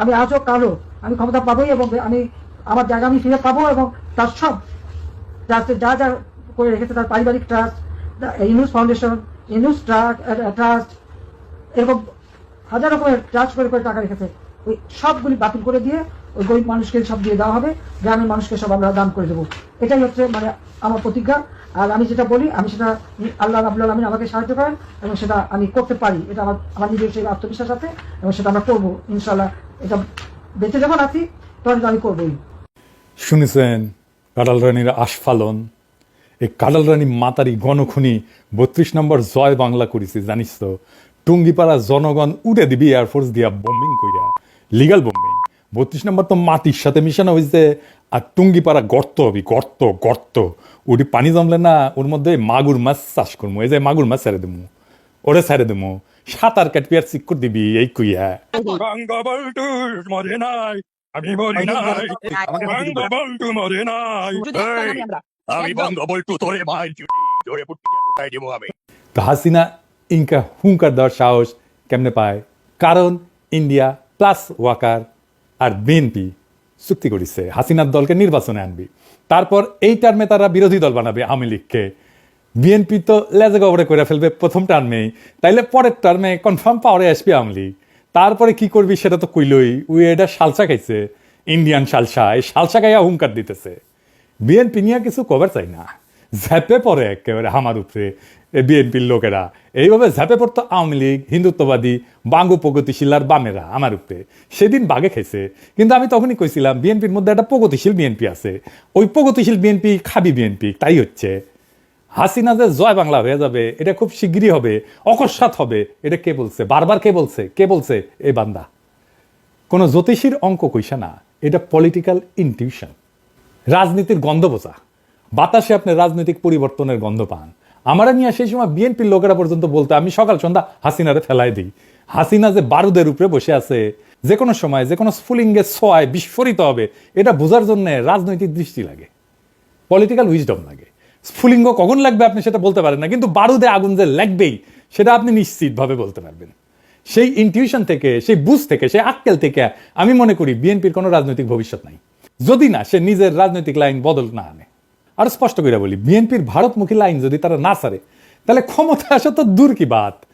আমি আজও কালো, আমি ক্ষমতা পাবোই এবং আমি, আমার জায়গা আমি ফিরে পাবো এবং তার সব, যা যা করে রেখেছে তার পারিবারিক trust Yunus foundation Yunus trust এরকম হাজার রকমের ট্রাস্ট করে করে টাকা রেখেছে। ওই সবগুলি বাতিল করে দিয়ে ওই গরিব মানুষকে সব দিয়ে দেওয়া হবে, গ্রামের মানুষকে সব আমরা দান করে দেবো। এটাই হচ্ছে মানে আমার প্রতিজ্ঞা। আর আমি যেটা বলি, আমি সেটা আল্লাহ রাবুল আলমিন আমাকে সাহায্য করেন এবং সেটা আমি করতে পারি। এটা আমার আমার নিজের সেই আত্মবিশ্বাস আছে এবং সেটা আমরা করব। ইনশাল্লাহ এটা বেঁচে যখন আছি তখন আমি করবোই। শুনেছেন কাডাল রানীর আস্ফালন? এই কাডাল রানী মাতারি গণখনি বত্রিশ নম্বর জয় বাংলা করেছে, জানিস তো? টুঙ্গিপাড়া জনগণ উড়ে দিবি এয়ারফোর্স দিয়া বোম্বিং কইরা। লিগাল বোম্বিং বত্রিশ নম্বর তো মাটির সাথে মিশানো হয়েছে। আর টুঙ্গিপাড়া গর্ত হবি গর্ত গর্ত। ওটি পানি জমলে না ওর মধ্যে মাগুর মাছ চাষ করব এই যে মাগুর মাছ ছেড়ে দেবো ওরে ছেড়ে দেবো সাঁতার কাটবি আর চিক্কর দিবি এই কইয়া। মরে নাই মরি নাই। মরে নাই। তোরে আমি। তো হাসিনা ইনকা হুঙ্কার দেওয়ার সাহস কেমনে পায়? কারণ ইন্ডিয়া প্লাস ওয়াকার আর বিএনপি চুক্তি করেছে, হাসিনার দলকে নির্বাচনে আনবি। তারপর এই টার্মে তারা বিরোধী দল বানাবে আওয়ামী লীগকে। বিএনপি তো লেজে গবরে করে ফেলবে প্রথম টার্মেই। তাইলে পরের টার্মে কনফার্ম পাওয়ারে আসবে আওয়ামী লীগ। তারপরে কি করবি সেটা তো কইলই, উই এটা সালসা খাইছে। ইন্ডিয়ান সালসা, এই সালসা খাইয়া হুঙ্কার দিতেছে। বিএনপি নিয়ে কিছু কভার চাই না। ঝ্যাপে পড়ে একেবারে আমার উপরে বিএনপির লোকেরা। এইভাবে ঝ্যাপে পড়তো আওয়ামী লীগ, হিন্দুত্ববাদী, বাঙ্গু প্রগতিশীল আর বামেরা আমার উপরে। সেদিন বাগে খাইছে কিন্তু আমি তখনই কইছিলাম, বিএনপির মধ্যে একটা প্রগতিশীল বিএনপি আছে। ওই প্রগতিশীল বিএনপি খাবি বিএনপি, তাই হচ্ছে। হাসিনা যে জয় বাংলা হয়ে যাবে, এটা খুব শিগগিরই হবে, অকস্মাৎ হবে, এটা কে বলছে? বারবার কে বলছে? কে বলছে? এ বান্দা। কোনো জ্যোতিষীর অঙ্ক কইসা না, এটা পলিটিক্যাল ইনটিউশন রাজনীতির গন্ধ বোঝা। বাতাসে আপনি রাজনৈতিক পরিবর্তনের গন্ধ পান। আমরা নিয়ে সেই সময় বিএনপির লোকেরা পর্যন্ত বলতে, আমি সকাল সন্ধ্যা হাসিনারে ফেলাই দিই। হাসিনা যে বারুদের উপরে বসে আছে, যে কোনো সময়, যে কোনো স্ফুলিঙ্গে ছোঁয়ায় বিস্ফোরিত হবে, এটা বোঝার জন্য রাজনৈতিক দৃষ্টি লাগে। পলিটিক্যাল উইজডম লাগে। স্ফুলিঙ্গ কখন লাগবে আপনি সেটা বলতে পারেন না, কিন্তু বারুদে আগুন যে লাগবেই, সেটা আপনি নিশ্চিতভাবে বলতে পারবেন। সেই ইনটিউশন থেকে, সেই বুঝ থেকে, সেই আক্কেল থেকে আমি মনে করি বিএনপির কোনো রাজনৈতিক ভবিষ্যৎ নাই। যদি না, সে নিজের রাজনৈতিক লাইন বদল না আনে। আর স্পষ্ট করে বলি, বিএনপির ভারতমুখী লাইন যদি তারা না সারে, তাহলে ক্ষমতা আসা তো দূর কি বাত?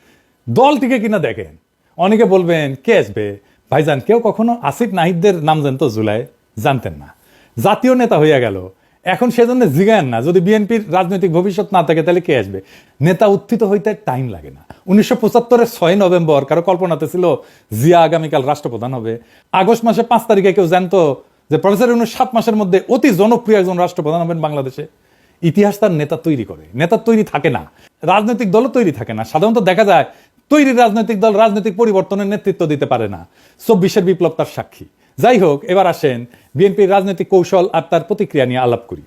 দলটিকে কিনা দেখেন? অনেকে বলবেন, কে আসবে? ভাইজান, কেউ কখনো আসিফ নাহিদদের নাম জানতো জুলাই? জানতেন না। জাতীয় নেতা হইয়া গেল। এখন সেজন্য জিগায়েন না, যদি বিএনপির রাজনৈতিক ভবিষ্যৎ না থাকে, তাহলে কে আসবে? নেতা উত্থিত হইতে টাইম লাগে না। উনিশশো পঁচাত্তরের ছয় নভেম্বর, কারও কল্পনাতে ছিল, জিয়া আগামীকাল রাষ্ট্রপ্রধান হবে। আগস্ট মাসে পাঁচ তারিখে কেউ জানতো যে প্রফেসর ইউনুস সাত মাসের মধ্যে অতি জনপ্রিয় একজন রাষ্ট্রপ্রধান হবেন বাংলাদেশে। ইতিহাস তার নেতা তৈরি করে। নেতা তৈরি থাকে না। রাজনৈতিক দলও তৈরি থাকে না। সাধারণত দেখা যায়, তৈরি রাজনৈতিক দল রাজনৈতিক পরিবর্তনের নেতৃত্ব দিতে পারে না। চব্বিশের বিপ্লব তার সাক্ষী। যাই হোক, এবার আসেন বিএনপির রাজনৈতিক কৌশল আর তার প্রতিক্রিয়া নিয়ে আলাপ করি।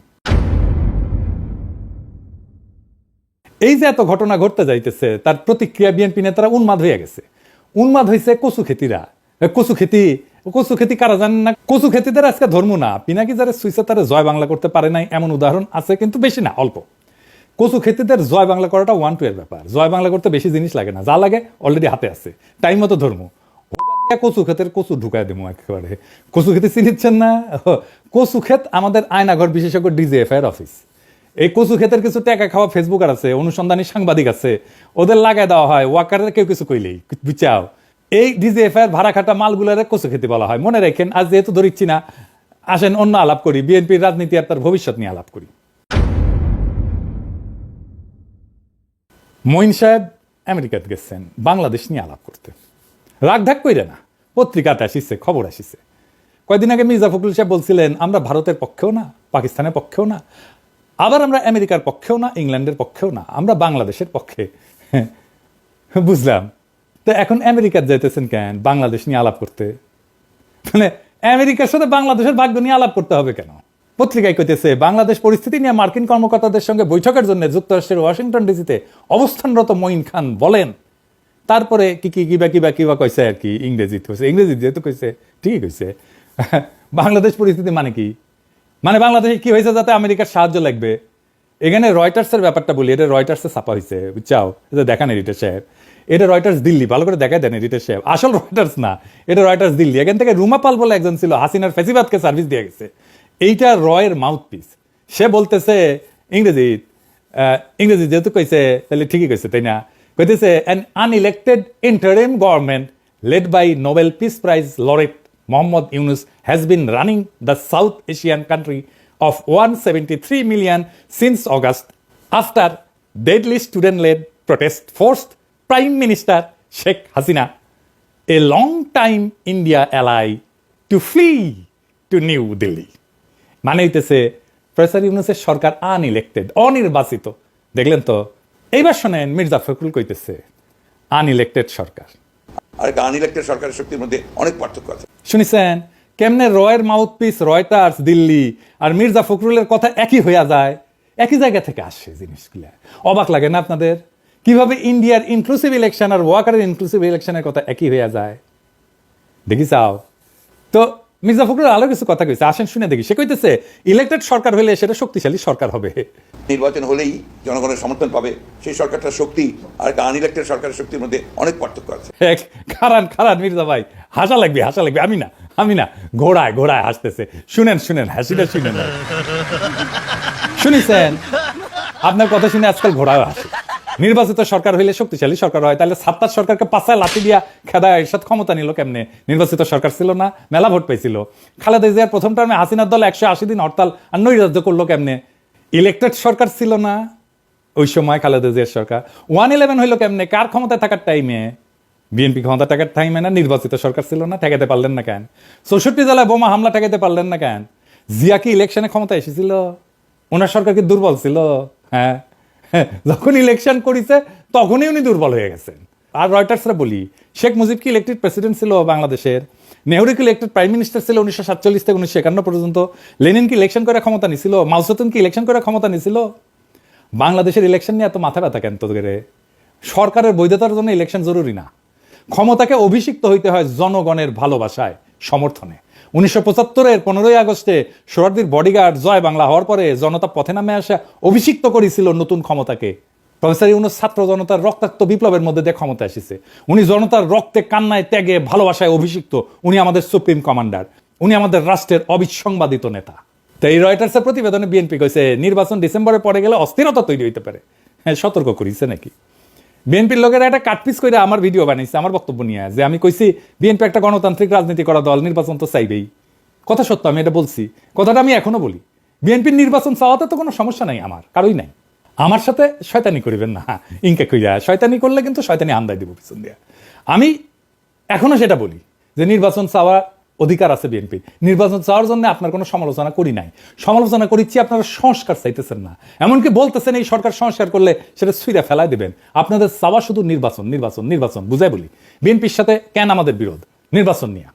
এই যে এত ঘটনা ঘটতে যাইতেছে, তার প্রতিক্রিয়া বিএনপি নেতারা উন্মাদ হয়ে গেছে। উন্মাদ হয়েছে কচু খেতিরা কচু খেতি কচু খেতি কারা জানেন না? কচু খেতিদের আজকে ধর্ম না। পিনাকি যারা সুইসে তারা জয় বাংলা করতে পারে নাই, এমন উদাহরণ আছে কিন্তু বেশি না, অল্প। কচু খেতিদের জয় বাংলা করাটা ওয়ান টু এর ব্যাপার। জয় বাংলা করতে বেশি জিনিস লাগে না, যা লাগে অলরেডি হাতে আছে। টাইম মতো ধর্ম। কচু ক্ষেতের কচু ঢুকায় দেবো একেবারে। কচু খেতে চিনিচ্ছেন না? কচু ক্ষেত আমাদের আয়নাঘর বিশেষজ্ঞ ডিজিএফ এর অফিস। এই কচু ক্ষেতের কিছু টাকা খাওয়া ফেসবুকার আছে, অনুসন্ধানী সাংবাদিক আছে। ওদের লাগায় দেওয়া হয় ওয়াকারের কেউ কিছু কইলেই বুঝাও এই ডিজিএফ এর ভাড়া খাটা মালগুলারে কচু খেতে বলা হয়। মনে রাখেন, আজ যেহেতু ধরিচ্ছি না, আসেন অন্য আলাপ করি। বিএনপির রাজনীতি আর তার ভবিষ্যৎ নিয়ে আলাপ করি। মঈন সাহেব আমেরিকাতে গেছেন, বাংলাদেশ নিয়ে আলাপ করতে। রাগ ঢাক কইরে না, পত্রিকাতে আসিছে, খবর আসিছে। কয়দিন আগে মির্জা ফখরুল সাহেব বলছিলেন, আমরা ভারতের পক্ষেও না, পাকিস্তানের পক্ষেও না, আবার আমরা আমেরিকার পক্ষেও না, ইংল্যান্ডের পক্ষেও না, আমরা বাংলাদেশের পক্ষে। বুঝলাম। তো এখন আমেরিকার যাইতেছেন কেন? বাংলাদেশ নিয়ে আলাপ করতে। মানে আমেরিকার সাথে বাংলাদেশের ভাগ্য নিয়ে আলাপ করতে হবে কেন? পত্রিকায় কইতেছে, বাংলাদেশ পরিস্থিতি নিয়ে মার্কিন কর্মকর্তাদের সঙ্গে বৈঠকের জন্য যুক্তরাষ্ট্রের ওয়াশিংটন ডিসিতে অবস্থানরত মঈন খান বলেন। তারপরে কি কি কিবা কিবা কিবা কইছে আর কি? ইংরেজি কইছে। ইংরেজি যেহেতু কইছে, ঠিকই কইছে। বাংলাদেশ পরিস্থিতি মানে কি? মানে বাংলাদেশে কি হয়েছে যাতে আমেরিকার সাহায্য লাগবে? এখানে রয়টার্সের ব্যাপারটা বলি, এটা রয়টার্সে ছাপা হয়েছে বুঝছাও? এটা দেখান এডিটার সাহেব। এটা রয়টার্স দিল্লি, ভালো করে দেখা দেন এডিটার সাহেব আসল রয়টার্স না, এটা রয়টার্স দিল্লি। এখান থেকে রুমা পাল বলে একজন ছিল, হাসিনার ফেসিবাদকে সার্ভিস দিয়ে গেছে। এইটা রয়ের মাউথ পিস সে বলতেছে, ইংরেজি ইংরেজি যেহেতু কইছে, তাহলে ঠিকই কইছে, তাই না? কইতেছে an unelected interim government led by Nobel Peace Prize laureate Mohammad Yunus has been running the South Asian country of 173 million since August after deadly student-led protest forced Prime Minister Sheikh Hasina, a long-time India ally, to flee to New Delhi মানে হইতেছে professor ইউনুসের সরকার unelected অনির্বাচিত। দেখলেন তো এইবার শোনেন মির্জা ফখরুল কইতেছে unelected সরকার। আর unelected সরকারের শক্তির মধ্যে অনেক পার্থক্য আছে। শুনেছেন কেমনে রয়ের মাউথপিস রয়টার্স দিল্লি আর মির্জা ফখরুলের কথা একই হইয়া যায় একই জায়গা থেকে আসে জিনিসগুলো। অবাক লাগে না আপনাদের? কীভাবে ইন্ডিয়ার ইনক্লুসিভ ইলেকশন আর ওয়াকারের ইনক্লুসিভ ইলেকশনের কথা একই হইয়া যায়? দেখি চাও। তো মির্জা ফখরুল আরও কিছু কথা কইছে আসেন শুনে দেখি। সে কইতেছে ইলেক্টেড সরকার হলে সেটা শক্তিশালী সরকার হবে। নির্বাচন হলেই জনগণের সমর্থন পাবে। সেই সরকারটার শক্তি আর আনইলেক্টেড সরকারের শক্তির মধ্যে অনেক পার্থক্য আছে। এক খারান খারান মির্জা ভাই হাসা লাগবে হাসা লাগবে। আমি না আমি না ঘোড়ায় ঘোড়ায় হাসতেছে। শুনেন শুনেন হাসিটা শুনেন। শুনেছেন? আপনার কথা শুনে আজকাল ঘোড়ায় হাসে। নির্বাচিত সরকার হইলে শক্তিশালী সরকার হয় তাহলে সাত্তার সরকারকে পাঁচায় লাঠি দিয়া খেদা এরশাদ ক্ষমতা নিল কেমনে? নির্বাচিত সরকার ছিল না মেলা ভোট পাইছিল। খালেদা জিয়ার প্রথম টার্মে হাসিনার দল একশো আশি দিন হরতাল আর নৈরাজ্য করল কেমনে? ইলেক্টেড সরকার ছিল না ওই সময় খালেদা জিয়ার সরকার। ওয়ান ইলেভেন হইল কেমনে? কার ক্ষমতায় থাকার টাইমে বিএনপি ক্ষমতা টাকার টাইমে না নির্বাচিত সরকার ছিল না? ঠেকাতে পারলেন না কেন? চৌষট্টি জেলায় বোমা হামলা ঠেকাতে পারলেন না কেন? জিয়া কি ইলেকশনে ক্ষমতা এসেছিল? ওনার সরকার কি দুর্বল ছিল? হ্যাঁ, যখন ইলেকশন করেছে, তখনই উনি দুর্বল হয়ে গেছেন। আর রয়টার্সরা বলি, শেখ মুজিব কি ইলেক্টেড প্রেসিডেন্ট ছিল বাংলাদেশের? নেহরু কি ইলেক্টেড প্রাইম মিনিস্টার ছিল উনিশশো সাতচল্লিশ থেকে উনিশশো একান্ন পর্যন্ত? লেনিন কি ইলেকশন করার ক্ষমতা নিছিল? মাউসেতুন কি ইলেকশন করার ক্ষমতা নিছিল? বাংলাদেশের ইলেকশন নিয়ে এত মাথা ব্যথা কেন তোদের সরকারের বৈধতার জন্য ইলেকশন জরুরি না। ক্ষমতাকে অভিষিক্ত হইতে হয় জনগণের ভালোবাসায়। সমর্থনে। উনিশশো পঁচাত্তরের পনেরোই আগস্টে সোহরার্দির বডিগার্ড জয় বাংলা হওয়ার পরে জনতা পথে নামে আসা, অভিষিক্ত করেছিল নতুন ক্ষমতাকে। প্রফেসর ইউনুস ছাত্র জনতার রক্তাক্ত বিপ্লবের মধ্যে দিয়ে ক্ষমতা এসেছে। উনি জনতার রক্তে, কান্নায়, ত্যাগে, ভালোবাসায় অভিষিক্ত। উনি আমাদের সুপ্রিম কমান্ডার উনি আমাদের রাষ্ট্রের অবিসংবাদিত নেতা। তো এই রয়টার্সের প্রতিবেদনে বিএনপি কইছে, নির্বাচন ডিসেম্বরে পরে গেলে অস্থিরতা তৈরি হইতে পারে। হ্যাঁ সতর্ক করিছে নাকি? বিএনপির লোকেরা একটা কাটপিস করে আমার ভিডিও বানাইছে, আমার বক্তব্য নিয়ে যে আমি কইছি, বিএনপি একটা গণতান্ত্রিক রাজনীতি করা দল, নির্বাচন তো চাইবেই। কথা সত্য, আমি এটা বলছি। কথাটা আমি এখনও বলি। বিএনপির নির্বাচন চাওয়াতে তো কোনো সমস্যা নাই আমার, কারোই নাই। আমার সাথে শয়তানি করিবেন না, ইনকে কইয়া শয়তানি করলে কিন্তু শয়তানি আন্দায় দিব পিছন দিয়া। আমি এখনও সেটা বলি যে নির্বাচন চাওয়ার অধিকার আছে বিএনপি নির্বাচন চাওয়ার জন্য আপনার কোনো সমালোচনা করি নাই। সমালোচনা করিচ্ছি, আপনারা সংস্কার চাইতেছেন না। এমনকি বলতেছেন এই সরকার সংস্কার করলে সেটা সুইরা ফেলায় দেবেন। আপনাদের চাওয়া শুধু নির্বাচন নির্বাচন নির্বাচন, বুঝাই বলি। বিএনপির সাথে কেন আমাদের বিরোধ? নির্বাচন নিয়ে।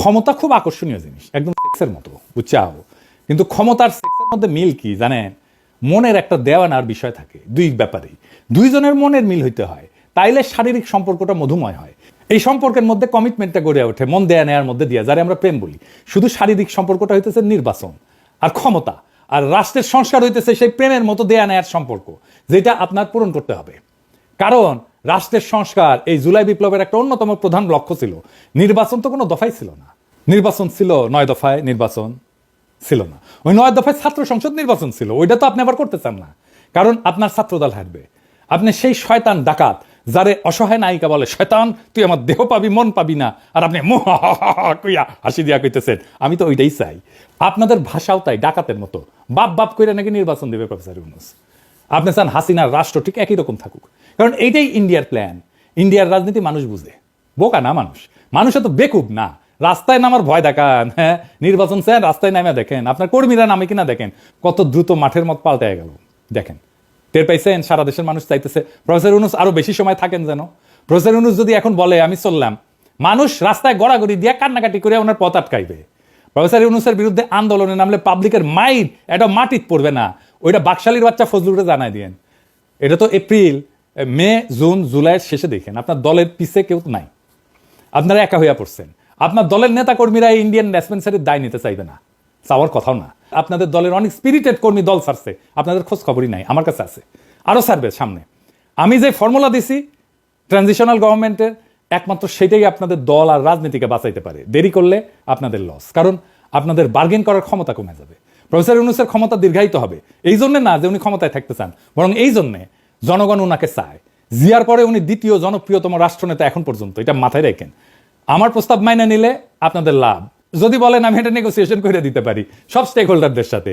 ক্ষমতা খুব আকর্ষণীয় জিনিস, একদম সেক্সের মতো, বুঝছাও? কিন্তু ক্ষমতার সেক্সের মধ্যে মিল কি, জানেন? মনের একটা দেওয়ানার বিষয় থাকে, দুই ব্যাপারেই। দুইজনের মনের মিল হইতে হয়। তাইলে শারীরিক সম্পর্কটা মধুময় হয়। এই সম্পর্কের মধ্যে কমিটমেন্টটা গড়ে ওঠে, মন দেয়া নেয়ার মধ্যে দিয়া, যারা আমরা প্রেম বলি। শুধু শারীরিক সম্পর্কটা হইতেছে নির্বাচন আর ক্ষমতা, আর রাষ্ট্রের সংস্কার হইতেছে সেই প্রেমের মতো দেয়া নেয়ার সম্পর্ক, যেটা আপনার পূরণ করতে হবে। কারণ রাষ্ট্রের সংস্কার এই জুলাই বিপ্লবের একটা অন্যতম প্রধান লক্ষ্য ছিল। নির্বাচন তো কোনো দফাই ছিল না। নির্বাচন ছিল নয় দফায়, নির্বাচন ছিল না। ওই নয় দফায় ছাত্র সংসদ নির্বাচন ছিল, ওইটা তো আপনি আবার করতে চান না। কারণ আপনার ছাত্রদল হারবে। আপনি সেই শয়তান ডাকাত যারে অসহায় নায়িকা বলে, শয়তান, তুই আমার দেহ পাবি, মন পাবি না। আর আপনি কইয়া হাসি দিয়া কইতেছেন। আমি তো ওইটাই চাই। আপনাদের ভাষাও তাই, ডাকাতের মতো। বাপ বাপ কইরা নাকি নির্বাচন দেবে প্রফেসর ইউনুস। আপনি চান হাসিনার রাষ্ট্র ঠিক একই রকম থাকুক। কারণ এইটাই ইন্ডিয়ার প্ল্যান। ইন্ডিয়ার রাজনীতি মানুষ বুঝে। বোকা না মানুষ। মানুষ তো বেকুব না। রাস্তায় নামার ভয় দেখান হ্যাঁ? নির্বাচন চান, রাস্তায় নামে দেখেন। আপনার কর্মীরা নামে কিনা দেখেন। কত দ্রুত মাঠের মত পাল্টে গেল। দেখেন টের পাইছেন? সারা দেশের মানুষ চাইতেছে। প্রফেসর ইউনুস, আরও বেশি সময় থাকেন যেন। প্রফেসর ইউনুস যদি এখন বলে, আমি চললাম। মানুষ রাস্তায় গড়াগড়ি দিয়ে কান্নাকাটি করে ওনার পথ আটকাইবে। প্রফেসর ইউনুসের বিরুদ্ধে আন্দোলনে নামলে পাবলিকের মাইর এটা মাটিত পড়বে না। ওইটা বাকশালীর বাচ্চা ফজলুরে জানাই দিয়েন। এটা তো এপ্রিল, মে, জুন জুলাইয়ের শেষে দেখেন। আপনার দলের পিছে কেউ নাই। আপনারা একা হইয়া পড়ছেন। আপনার দলের নেতা কর্মীরা ইন্ডিয়ান ডিসপেন্সারির দায় নিতে চাইবে না। চাওয়ার কথাও না। আপনাদের দলের অনেক স্পিরিটেড কর্মী দল ছাড়ছে। আপনাদের খোঁজ খবরই নাই, আমার কাছে আছে। আরও ছাড়বে সামনে। আমি যে ফর্মুলা দিছি ট্রানজিশনাল গভর্নমেন্টের একমাত্র সেটাই আপনাদের দল আর রাজনীতিকে বাঁচাইতে পারে। দেরি করলে আপনাদের লস কারণ আপনাদের বার্গেন করার ক্ষমতা কমে যাবে। প্রফেসর ইউনুসের ক্ষমতা দীর্ঘায়িত হবে। এই জন্য না যে উনি ক্ষমতায় থাকতে চান, বরং এই জন্যে জনগণ ওনাকে চায়। জিয়ার পরে উনি দ্বিতীয় জনপ্রিয়তম রাষ্ট্রনেতা এখন পর্যন্ত, এটা মাথায় রাখেন। আমার প্রস্তাব মাইনে নিলে আপনাদের লাভ। যদি বলেন, আমি এটা নেগোসিয়েশন করে দিতে পারি। সব স্টেক হোল্ডারদের সাথে।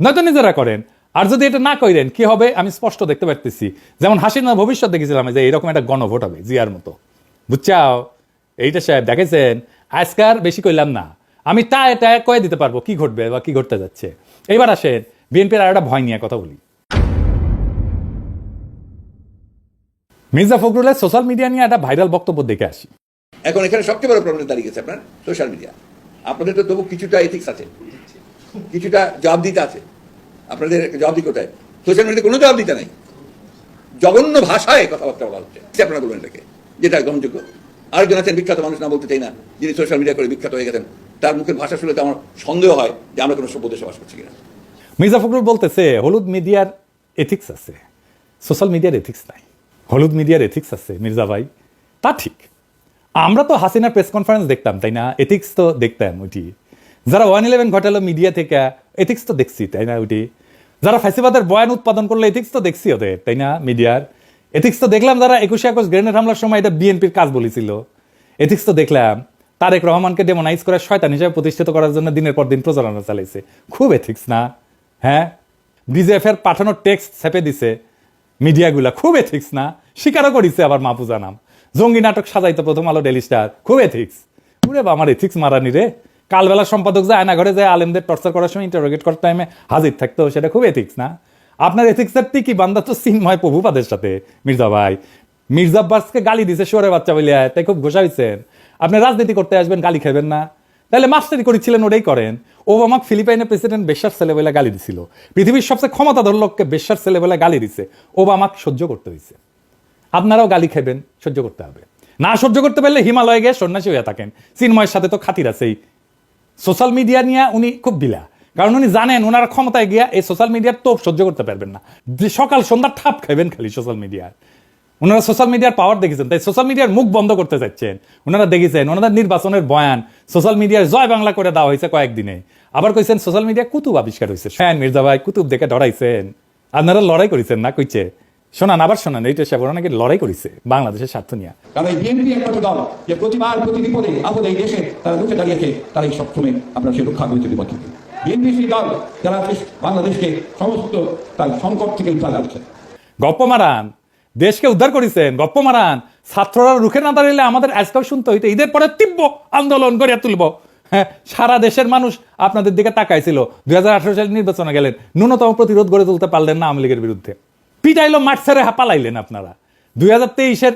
নয়তো নিজেরা করেন। আর যদি এটা না করেন, কি হবে? আমি স্পষ্ট দেখতে পারতেছি। যেমন হাসিনা ভবিষ্যৎ দেখেছিলাম যে এরকম একটা গণভোট হবে, জিয়ার মতো। বুঝছাও? এইটা সাহেব দেখেছেন? আজকার বেশি কইলাম না। আমি তা এটা কয়ে দিতে পারব, কি ঘটবে বা কি ঘটতে যাচ্ছে। এইবার আসেন, বিএনপির আর একটা ভয় নিয়ে কথা বলি। মির্জা ফখরুলের সোশ্যাল মিডিয়া নিয়ে একটা ভাইরাল বক্তব্য দেখে আসি। এখন এখানে সবচেয়ে বড় প্রবলেম দাঁড়িয়ে গেছে আপনার সোশ্যাল মিডিয়া আপনাদের তো তবু কিছুটা এথিক্স আছে। কিছুটা জবাবদিতা আছে। আপনাদের জবাব জবাবদি কোথায়? সোশ্যাল মিডিয়াতে কোনো জবাবদিতা নাই। জঘন্য ভাষায় কথাবার্তা বলা হচ্ছে। আপনারা বলবেন এটাকে যেটা গ্রহণযোগ্য। আরেকজন আছেন, বিখ্যাত মানুষ, না বলতে চাই না, যিনি সোশ্যাল মিডিয়া করে বিখ্যাত হয়ে গেছেন। তার মুখের ভাষা শুনে তো আমার সন্দেহ হয় যে আমরা কোনো সভ্য দেশে বাস করছি কিনা। মির্জা ফখরুল বলতেছে, হলুদ মিডিয়ার এথিক্স আছে। সোশ্যাল মিডিয়ার এথিক্স নাই। হলুদ মিডিয়ার এথিক্স আছে, মির্জা ভাই। তা ঠিক। আমরা তো হাসিনার প্রেস কনফারেন্স দেখতাম, তাই না? এথিক্স তো দেখতাম ওইটি। যারা ওয়ান ইলেভেন ঘটালো মিডিয়া থেকে এথিক্স তো দেখছি, তাই না ওইটি? যারা ফ্যাসিবাদের বয়ান উৎপাদন করল এথিক্স তো দেখছি ওদের, তাই না মিডিয়ার এথিক্স তো দেখলাম যারা একুশে একুশ গ্রেনেড হামলার সময় এটা বিএনপির কাজ বলেছিল। এথিক্স তো দেখলাম, তারেক রহমানকে ডেমোনাইজ করে শয়তান হিসেবে প্রতিষ্ঠিত করার জন্য দিনের পর দিন প্রচারণা চালাইছে। খুব এথিক্স না? হ্যাঁ? বিজেএফ এর পাঠানো টেক্সট ছেপে দিছে। মিডিয়াগুলা খুব এথিক্স না? স্বীকারও করিছে আবার মাহফুজা নাম। জঙ্গি নাটক সাজাইতো প্রথম আলো ডেলি স্টার। খুব এথিক্স পুরে আমার এথিক্স মারানি রে। কালবেলা সম্পাদক যায় আয়না ঘরে যায় আলেমদের টর্চার করার সময় ইন্টারোগেট করার টাইমে হাজির থাকতো, সেটা খুব এথিক্স না? আপনার এথিক্সের টিকি বান্দা তো সিনময় প্রভুপাদের সাথে, মির্জা ভাই। মির্জা আব্বাসকে গালি দিছে শোরে বাচ্চা বলিয়া, তাই খুব ঘোষা হয়েছেন আপনি রাজনীতি করতে আসবেন, গালি খাবেন না। তাহলে মাস্টারি করেছিলেন, ওটাই করেন। ও আমাকে ফিলিপাইনের প্রেসিডেন্ট বেশ্যার ছেলে বলে গালি দিছিল। পৃথিবীর সবচেয়ে ক্ষমতাধর লোককে বেশ্যার ছেলে বলে গালি দিছে। ও আমাকে সহ্য করতে হয়েছে আপনারাও গালি খাবেন সহ্য করতে হবে। না সহ্য করতে পারলে হিমালয়ে গিয়ে সন্ন্যাসী হয়ে থাকেন। চিন্ময়ের সাথে তো খাতির আছেই। সোশ্যাল মিডিয়া নিয়ে উনি খুব বিলা কারণ উনি জানেন ওনার ক্ষমতায় গিয়া এই সোশ্যাল মিডিয়ার তো সহ্য করতে পারবেন না। যে সকাল সন্ধ্যা ঠাপ খাবেন খালি সোশ্যাল মিডিয়ার ওনারা সোশ্যাল মিডিয়ার পাওয়ার দেখেছেন, তাই সোশ্যাল মিডিয়ার মুখ বন্ধ করতে চাচ্ছেন ওনারা দেখেছেন ওনাদের নির্বাচনের বয়ান সোশ্যাল মিডিয়ার জয় বাংলা করে দেওয়া হয়েছে কয়েকদিনে। আবার কইছেন সোশ্যাল মিডিয়া কুতুব আবিষ্কার হয়েছে হ্যাঁ মির্জা ভাই কুতুব দেখে ডরাইছেন। আপনারা লড়াই করেছেন না, কইছে? শোনান আবার শোনান এইটা সে ওরা নাকি লড়াই করেছে বাংলাদেশের স্বার্থ নিয়ে। কারণ এই বিএনপি একমাত্র দল যে প্রতিবার প্রতি বিপদে আপদে এই দেশে তারা রুখে দাঁড়িয়েছে তারা এই সবসময় আপনার সে রক্ষা করেছে বিএনপি সেই দল যারা বাংলাদেশকে সমস্ত তার সংকট থেকে উদ্ধার করেছে। গপ্প মারান দেশকে উদ্ধার করেছেন গপ্প মারান। ছাত্ররা রুখে না দাঁড়িয়ে আমাদের আজকাল শুনতে হইতো ঈদের পরে তীব্র আন্দোলন করে তুলব। হ্যাঁ সারা দেশের মানুষ আপনাদের দিকে তাকাইছিল। দুই হাজার আঠারো সালে নির্বাচনে গেলেন ন্যূনতম প্রতিরোধ গড়ে তুলতে পারলেন না আওয়ামী লীগের বিরুদ্ধে। পিটাইলো মাঠ ছেড়ে হাঁপালাইলেন আপনারা। দুই হাজার তেইশের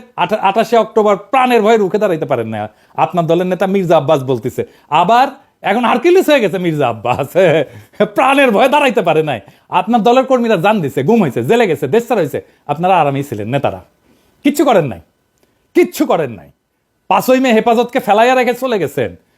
আঠাশে অক্টোবর প্রাণের ভয়ে রুখে দাঁড়াইতে পারেন না। আপনার দলের নেতা মির্জা আব্বাস বলতেছে। আবার এখন হারকিলিস হয়ে গেছে মির্জা আব্বাস। প্রাণের ভয়ে দাঁড়াইতে পারে নাই। আপনার দলের কর্মীরা জান দিছে, গুম হয়েছে জেলে গেছে দেশ হয়েছে আপনারা আরামেই ছিলেন নেতারা। কিচ্ছু করেন নাই। কিচ্ছু করেন নাই। পাঁচই মে হেফাজতকে ফেলাইয়া রেখে চলে গেছেন।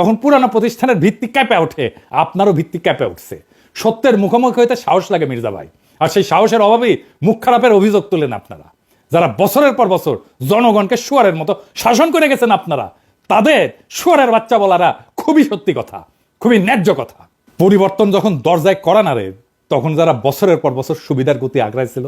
তখন পুরানো প্রতিষ্ঠানের ভিত্তি ক্যাপে ওঠে, আপনারও ভিত্তি ক্যাপে উঠছে। সত্যের মুখোমুখি হইতে সাহস লাগে মির্জা ভাই, আর সেই সাহসের অভাবেই মুখ খারাপের অভিযোগ তুলেন আপনারা। যারা বছরের পর বছর জনগণকে শুয়ারের মতো শাসন করে গেছেন আপনারা, তাদের শুয়ারের বাচ্চা বলারা খুবই সত্যি কথা, খুবই ন্যায্য কথা। পরিবর্তন যখন দরজায় করা নারে তখন যারা বছরের পর বছর সুবিধার গতি আগ্রাইছিল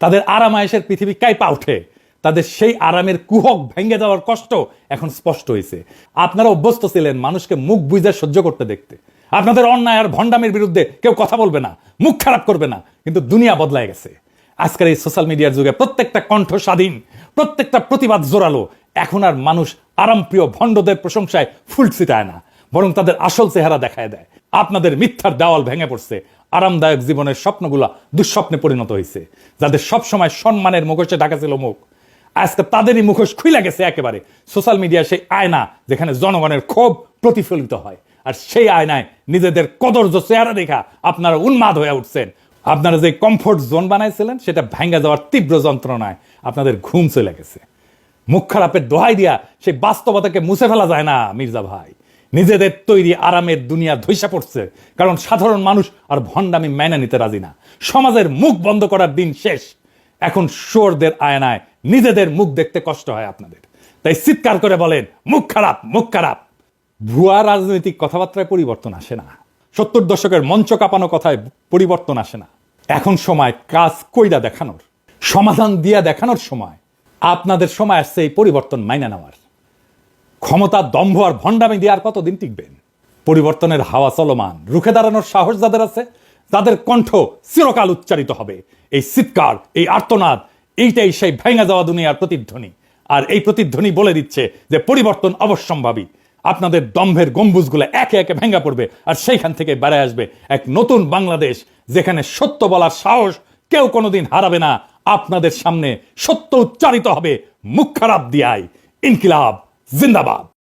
তাদের আরামায়েশের পৃথিবী কাইপা ওঠে। তাদের সেই আরামের কুহক ভেঙে যাওয়ার কষ্ট এখন স্পষ্ট হয়েছে। আপনারা অভ্যস্ত ছিলেন মানুষকে মুখ বুঝে সহ্য করতে দেখতে। আপনাদের অন্যায় আর ভণ্ডামির বিরুদ্ধে কেউ কথা বলবে না, মুখ খারাপ করবে না, কিন্তু দুনিয়া বদলায় গেছে। আজকের এই সোশ্যাল মিডিয়ার যুগে প্রত্যেকটা কণ্ঠ স্বাধীন, প্রত্যেকটা প্রতিবাদ জোরালো। এখন আর মানুষ আরামপ্রিয় ভণ্ডদের প্রশংসায় ফুল ছিটায় না, বরং তাদের আসল চেহারা দেখায় দেয়। আপনাদের মিথ্যার দেওয়াল ভেঙে পড়ছে, আরামদায়ক জীবনের স্বপ্নগুলা দুঃস্বপ্নে পরিণত হয়েছে। যাদের সবসময় সম্মানের মুখোশে ঢাকা ছিল মুখ আজকে তাদেরই মুখোশ খুইলা গেছে একেবারে। সোশ্যাল মিডিয়া সেই আয়না যেখানে জনগণের ক্ষোভ প্রতিফলিত হয়। আর সেই আয়নায় নিজেদের কদর্য চেহারা দেখা আপনারা উন্মাদ হয়ে উঠছেন। আপনারা যে কমফোর্ট জোন বানাইছিলেন, সেটা ভেঙে যাওয়ার তীব্র যন্ত্রণায় আপনাদের ঘুম চলে গেছে। মুখ খারাপের দোহাই দিয়া সেই বাস্তবতাকে মুছে ফেলা যায় না, মির্জা ভাই। নিজেদের তৈরি আরামের দুনিয়া ধৈসা পড়ছে, কারণ সাধারণ মানুষ আর ভণ্ডামি মেনে নিতে রাজি না। সমাজের মুখ বন্ধ করার দিন শেষ। এখন শোরদের আয়নায় নিজেদের মুখ দেখতে কষ্ট হয় আপনাদের। তাই চিৎকার করে বলেন, মুখ খারাপ মুখ খারাপ। ভুয়া রাজনৈতিক কথাবার্তায় পরিবর্তন আসে না। সত্তর দশকের মঞ্চ কাঁপানো কথায় পরিবর্তন আসে না। এখন সময় কাজ কইরা দেখানোর, সমাধান দিয়া দেখানোর সময়। আপনাদের সময় আসছে এই পরিবর্তন মাইনা নেওয়ার। ক্ষমতা দম্ভ আর ভণ্ডামি দিয়ে আর কতদিন টিকবেন? পরিবর্তনের হাওয়া চলমান, রুখে দাঁড়ানোর সাহস যাদের আছে তাদের কণ্ঠ চিরকাল উচ্চারিত হবে। এই চিৎকার এই আর্তনাদ, এইটাই সেই ভেঙে যাওয়া দুনিয়ার প্রতিধ্বনি। আর এই প্রতিধ্বনি বলে দিচ্ছে যে পরিবর্তন অবশ্যম্ভাবী। আপনাদের দম্ভের গম্বুজগুলো একে একে ভেঙে পড়বে আর সেইখান থেকে বেড়ে আসবে এক নতুন বাংলাদেশ যেখানে সত্য বলার সাহস কেউ কোনোদিন হারাবে না। আপনাদের সামনে সত্য উচ্চারিত হবে মুখ খারাপ দিয়াই ইনকিলাব, জিন্দাবাদ।